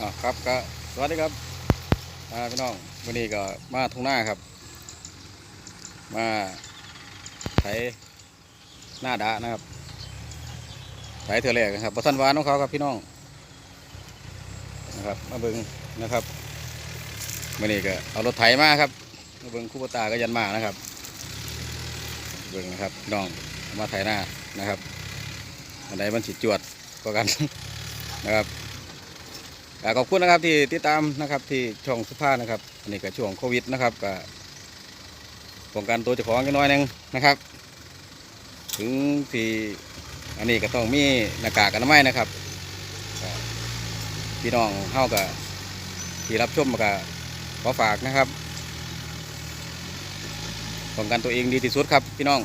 อ่าครับก็สวัสดีครับอ่าพี่น้องวันนี้ก็มาทุ่งนาครับ มาไถหน้าดานะครับไถเถื่อแรกนะครับประทันวานของเขาครับพี่น้องนะครับมาเบิ่งนะครับวันนี้ก็เอารถไถมาครับมาเบิ่งคู่ปตาก็ยันมานะครับ เบิ่งนะครับพี่น้องมาไถหน้านะครับอันใดมันสิจวดก็กันนะครับ ขอบคุณนะครับที่ติดตามนะครับที่ช่องสุภาพนะครับอันนี้ก็ช่วงโควิดนะครับก็ป้องกันตัวเจ้าของกันน้อยหนึงนะครับ ถึงที่อันนี้ก็ต้องมีหน้ากากอนามัยนะครับพี่น้องเฮากับที่รับชมก็ขอฝากนะครับป้องกันตัวเองดีที่สุดครับ พี่น้อง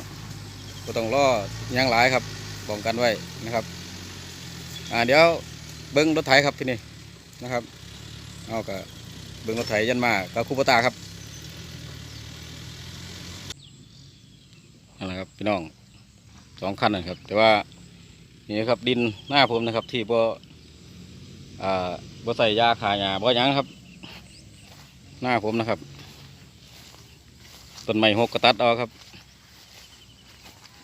ก็ต้องรอยังหลายครับป้องกันไว้นะครับ อ่าเดี๋ยวเบิ้งรถไถครับที่นี่ นะครับ เอากับเบิ้งรถไถยันมากับคูปตาครับนั่นแหละครับพี่น้องสองคันนะครับ แต่ว่านี่ครับดินหน้าผมนะครับ ที่บ่อ่าบ่ใส่ยาขายาบ่ยังครับ หน้าผมนะครับต้นไม้หกกระตัดเอาครับ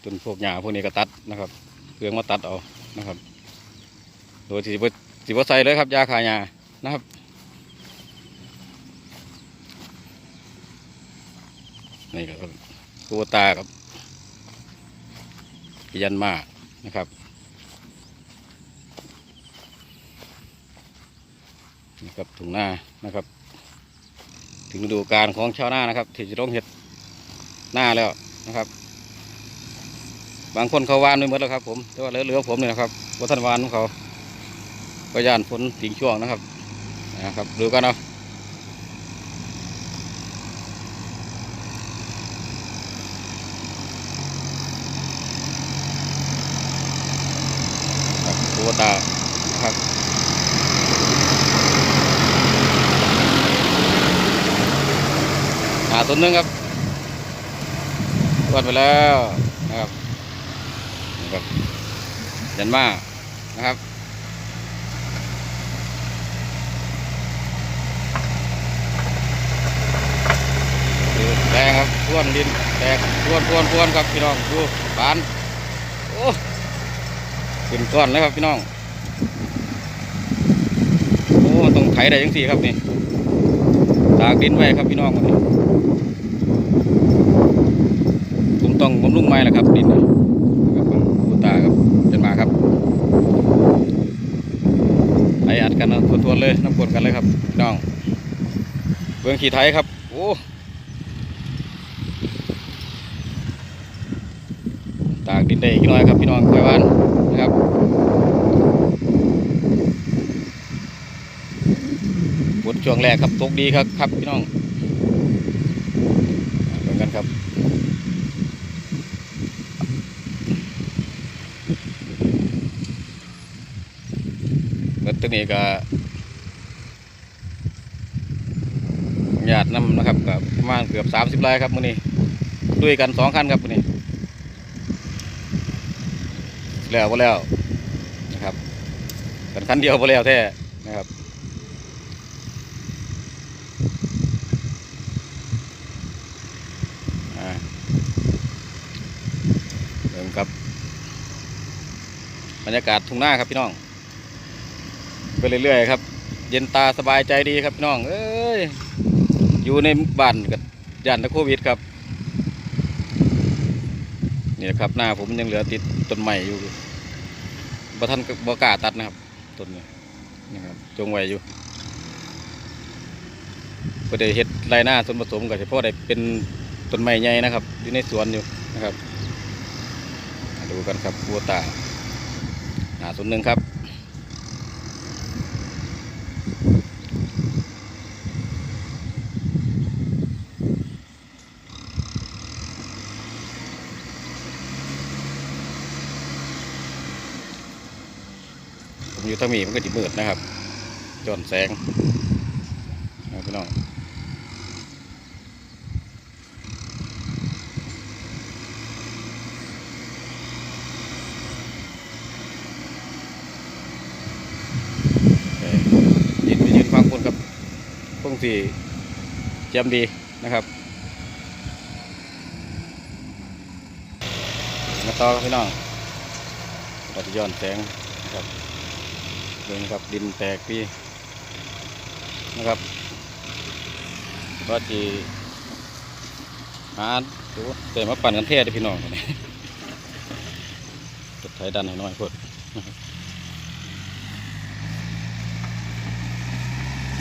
ต้นพวกหญ้าพวกนี้กระตัดนะครับเครื่อมาตัดเอานะครับ โดยที่ สิบใส่เลยครับ ยาขายานะครับนี่ครับกูตาครับพยันมานะครับนี่ครับถุงหน้านะครับ ถึงฤดูการของชาวนานะครับที่จะต้องเห็ดหน้าแล้วนะครับ บางคนเขาวานไปหมดแล้วครับ ผมแต่ว่าเหลือๆผมเนี่ยนะครับวัฒนวานของเขา ก็ย่านฝนทิ้งช่วงนะครับนะครับดูกันเอาครับตัวตาครับหาตัวหนึงครับวัดไปแล้วนะครับนี่ครับยันมานะครับ ดู แดงครับท้วนดินแตกท้วนท้วนท้วนครับพี่น้องดูบานโอ้ขึ้นก้อนเลยครับพี่น้องโอ้ต้องไถได้ยังสี่ครับนี่ตากดินไว้ครับพี่น้องวันนี้ผมต้องบำรุงไม้แหละครับดินนะครับผมตาครับเป็นมาครับไถอัดกันนะทวนๆเลยน้ำกรดกันเลยครับพี่น้องเบื้องขี่ไถครับ โอ้ ตากดินได้อีกน่อยครับพี่น้องไฟบ้านนะครับบทช่วงแรกครับตกดีครับครับพี่น้องเหมือนกันครับเมื่อตนี้ก็ญาตินำนะครับกับประมาณเกือบสามสิบไร่ครับมื้อนี้ด้วยกันสองคันครับมื้อนี้ แล้วบ่แล้วนะครับกันคันเดียวบ่แล้วแท้นะครับเริ่มกับ บรรยากาศทุ่งนาครับพี่น้อง ไปเรื่อยๆครับ เย็นตาสบายใจดีครับพี่น้อง เอ้ย อยู่ในบ้านกับยันตะโควิดครับ นี่ครับ หน้าผมยังเหลือติดต้นใหม่อยู่บ่ทันบ่กล้าตัดนะครับต้นนี้นะครับจงไว้อยู่ก็ได้เห็ดไรหน้าส่วนผสมกับเฉพาะได้เป็นต้นไม้ใหญ่นะครับอยู่ในสวนอยู่นะครับ ดูกันครับบัวตาหาส่วนหนึ่งครับ ผมอยู่ทางนี้มันก็จิมืดนะครับจอนแสงนะพี่น้องเอ่อดินมีที่เจียมดีนะครับมาต่อครับพี่น้องเราจะย้อนแสงนะครับ เบิ่งครับดินแตกพี่นะครับก็จีหาดูแต่มาปั่นกันเทศพี่น้องนี่จะไถดันให้น้อยพด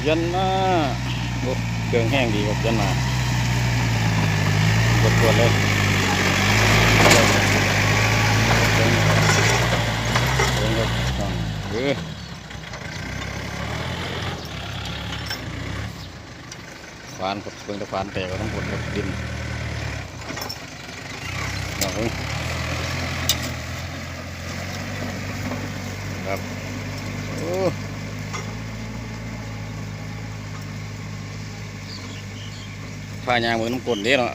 ยันมาโอ้เครื่องแห้งดีครับยันมากดปวดเลยเบิ่งครับเบิ่งครับน้องเออ ฟานครับเบิ่งตะฟานแตกทั้งหมดครับดินน้องครับโอ้ผ้ายางเหมือนน้ำกลนเด้เนาะ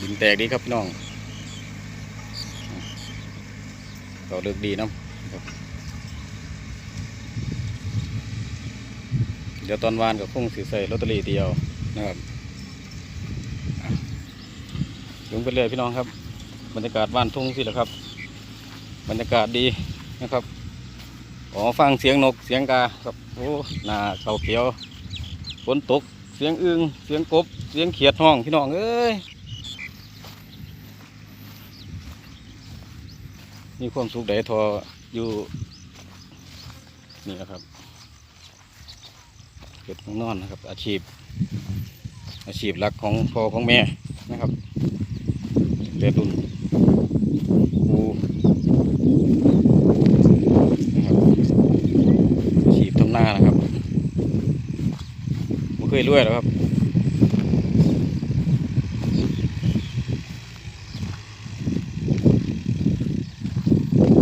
ดินแตกดีครับพี่น้องก็เลือกดีเนาะครับ เดี๋ยวตอนวานก็คงสิใส่ลอตเตอรี่เดียวนะครับอะลงไปเลยพี่น้องครับ บรรยากาศบ้านทุ่งสิแหละครับ บรรยากาศดีนะครับอ๋อฟังเสียงนกเสียงกาครับโอ้หน้าเขาเขียวฝนตกเสียงอึงเสียงกบ เสียงเขียดห้องพี่น้องเอ้ยมีความสุขใดทออยู่นี่นะครับ เกิดของนอนนะครับ อาชีพ อาชีพหลักของพ่อของแม่นะครับเรตุนครูนะครับอาชีพทำหน้านะครับไม่เคยรวยหรอกครับ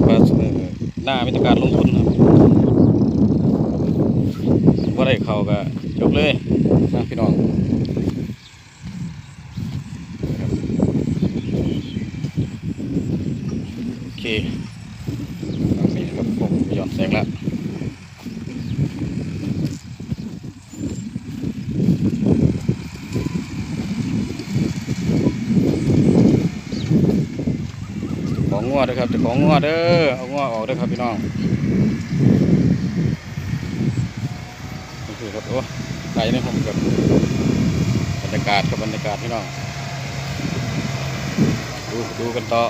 ว่าเอ่อหน้ามีการลงทุนครับว่าได้ เขาก็ยกเลยนะพี่น้องครับโอเคอันนี้ครับผมย้อนแสงแล้วของงัวเด้อครับเจะของงัวเด้อเอางัวออกเด้อครับพี่น้อง นี่คือครับโอ้ไหลในผมกับบรรยากาศกับบรรยากาศพี่น้องดูดูกันต่อ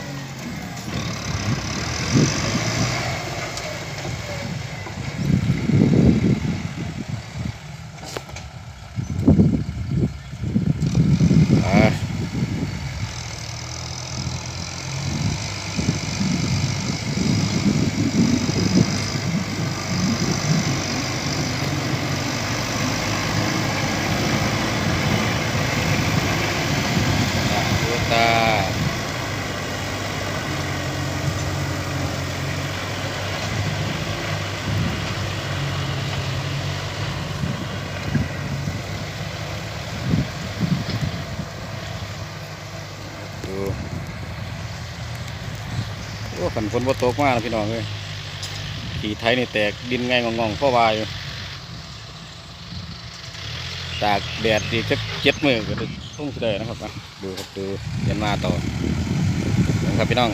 า ดูตาดูโอ้ ขันฝนบ่ตกมากนะพี่น้องเลยขี่ไทยนี่แตกดินไงงองๆพ่อวายอยู่ตากแดดดีจะเจ็ดมือก็ด้ทุ่งสิได้นะครับดูครับดูยันมาต่อนะครับพี่น้อง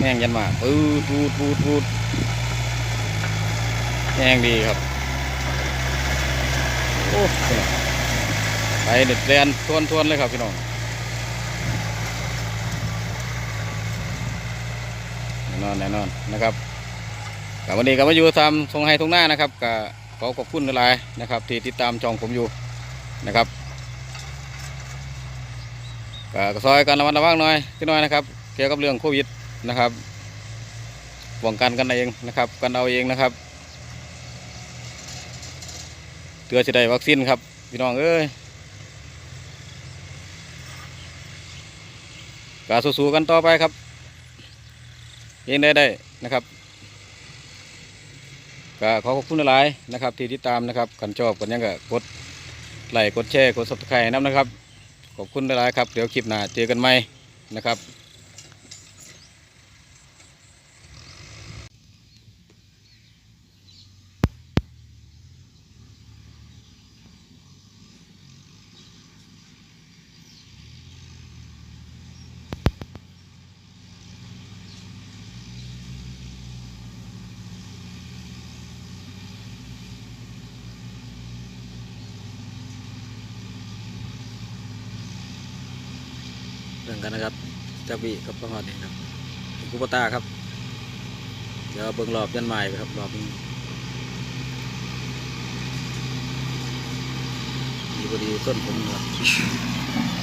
แห้งยันมาปืดปูดปูดปูดแห้งดีครับโอ้ไปเด็ดแดนทวนทวนเลยครับพี่น้อง น่นอนแน่นอนนะครับกับวันนี้ก็มาอยู่ตามทรงไฮทรงหน้านะครับก็ขอขอบคุณหลายนะครับ ที่ติดตามช่องผมอยู่นะครับก็ก็ซอยกันระมัดระวังหน่อยพี่น้อยนะครับเกี่ยวกับเรื่องโควิดนะครับป้องกันกันเองนะครับกันเอาเองนะครับเตือจะได้วัคซีนครับพี่น้องเอ้ยก็สู้ๆกันต่อไปครับ เองได้ได้นะครับก็ขอขอบคุณหลายนะครับ ที่ติดตามนะครับกันชอบกันยังก็กดไลค์กดแชร์กด subscribe ให้น้ำนะครับ ขอบคุณหลายครับ เดี๋ยวคลิปหน้าเจอกันใหม่นะครับ กันนะครับจักวีกับประหอดนี่ครับกุปตาครับ เดี๋ยวเบิ่งรอบยันใหม่ไปครับรอบนี้ดีพอดีต้นผมครับ